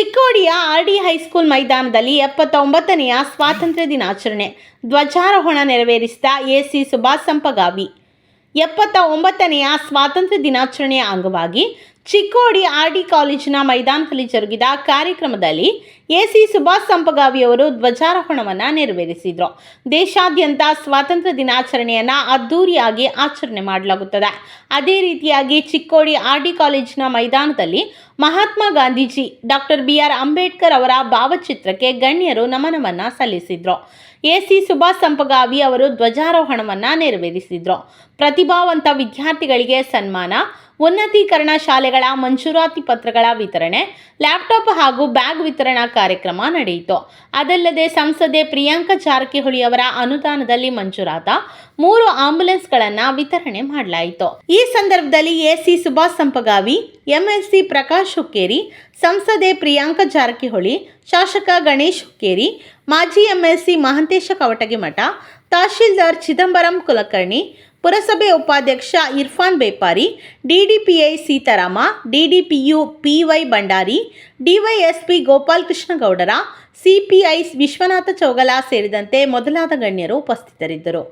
ಚಿಕ್ಕೋಡಿಯ R D high school ಮೈದಾನದಲ್ಲಿ ಎಪ್ಪತ್ತೊಂಬತ್ತನೆಯ ಸ್ವಾತಂತ್ರ್ಯ ದಿನಾಚರಣೆ. ಧ್ವಜಾರೋಹಣ ನೆರವೇರಿಸಿದ ಎಸಿ ಸುಭಾಷ್ ಸಂಪಗಾವಿ. ಎಪ್ಪತ್ತ ಒಂಬತ್ತನೆಯ ಸ್ವಾತಂತ್ರ್ಯ ದಿನಾಚರಣೆಯ ಅಂಗವಾಗಿ ಚಿಕ್ಕೋಡಿ ಆರ್ ಡಿ ಕಾಲೇಜಿನ ಮೈದಾನದಲ್ಲಿ ಜರುಗಿದ ಕಾರ್ಯಕ್ರಮದಲ್ಲಿ ಎಸಿ ಸುಭಾಷ್ ಸಂಪಗಾವಿಯವರು ಧ್ವಜಾರೋಹಣವನ್ನು ನೆರವೇರಿಸಿದರು. ದೇಶಾದ್ಯಂತ ಸ್ವಾತಂತ್ರ್ಯ ದಿನಾಚರಣೆಯನ್ನು ಅದ್ದೂರಿಯಾಗಿ ಆಚರಣೆ ಮಾಡಲಾಗುತ್ತದೆ. ಅದೇ ರೀತಿಯಾಗಿ ಚಿಕ್ಕೋಡಿ ಆರ್ ಡಿ ಕಾಲೇಜಿನ ಮೈದಾನದಲ್ಲಿ Mahatma Gandhiji, doctor B R Ambedkar ಅವರ ಭಾವಚಿತ್ರಕ್ಕೆ ಗಣ್ಯರು ನಮನವನ್ನು ಸಲ್ಲಿಸಿದರು. ಎಸಿ ಸುಭಾಷ್ ಸಂಪಗಾವಿ ಅವರು ಧ್ವಜಾರೋಹಣವನ್ನು ನೆರವೇರಿಸಿದರು. ಪ್ರತಿಭಾವಂತ ವಿದ್ಯಾರ್ಥಿಗಳಿಗೆ ಸನ್ಮಾನ ಉನ್ನತೀಕರಣ ಶಾಲೆಗಳ ಮಂಜೂರಾತಿ ಪತ್ರಗಳ ವಿತರಣೆ, ಲ್ಯಾಪ್ಟಾಪ್ ಹಾಗೂ ಬ್ಯಾಗ್ ವಿತರಣಾ ಕಾರ್ಯಕ್ರಮ ನಡೆಯಿತು. ಅದಲ್ಲದೆ ಸಂಸದೆ ಪ್ರಿಯಾಂಕ ಜಾರಕಿಹೊಳಿ ಅವರ ಅನುದಾನದಲ್ಲಿ ಮಂಜೂರಾದ ಮೂರು ಆಂಬ್ಯುಲೆನ್ಸ್ಗಳನ್ನು ವಿತರಣೆ ಮಾಡಲಾಯಿತು. ಈ ಸಂದರ್ಭದಲ್ಲಿ ಎಸಿ ಸುಭಾಷ್ ಸಂಪಗಾವಿ ಎಂಎಲ್ಸಿ ಪ್ರಕಾಶ್ ಹುಕ್ಕೇರಿ, ಸಂಸದೆ ಪ್ರಿಯಾಂಕ ಜಾರಕಿಹೊಳಿ, ಶಾಸಕ ಗಣೇಶ್ ಹುಕ್ಕೇರಿ, ಮಾಜಿ ಎಂಎಲ್ಸಿ ಮಹಂತೇಶ ಕವಟಗಿಮಠ ತಹಶೀಲ್ದಾರ್ ಚಿದಂಬರಂ ಕುಲಕರ್ಣಿ ಪುರಸಭೆ ಉಪಾಧ್ಯಕ್ಷ Irfan Bepari DDPI Sitarama, DDPU PY Bhandari, DYSP Gopalakrishna Gowdar CPI Vishwanath Chougala ಸೇರಿದಂತೆ ಮೊದಲಾದ ಗಣ್ಯರು ಉಪಸ್ಥಿತರಿದ್ದರು.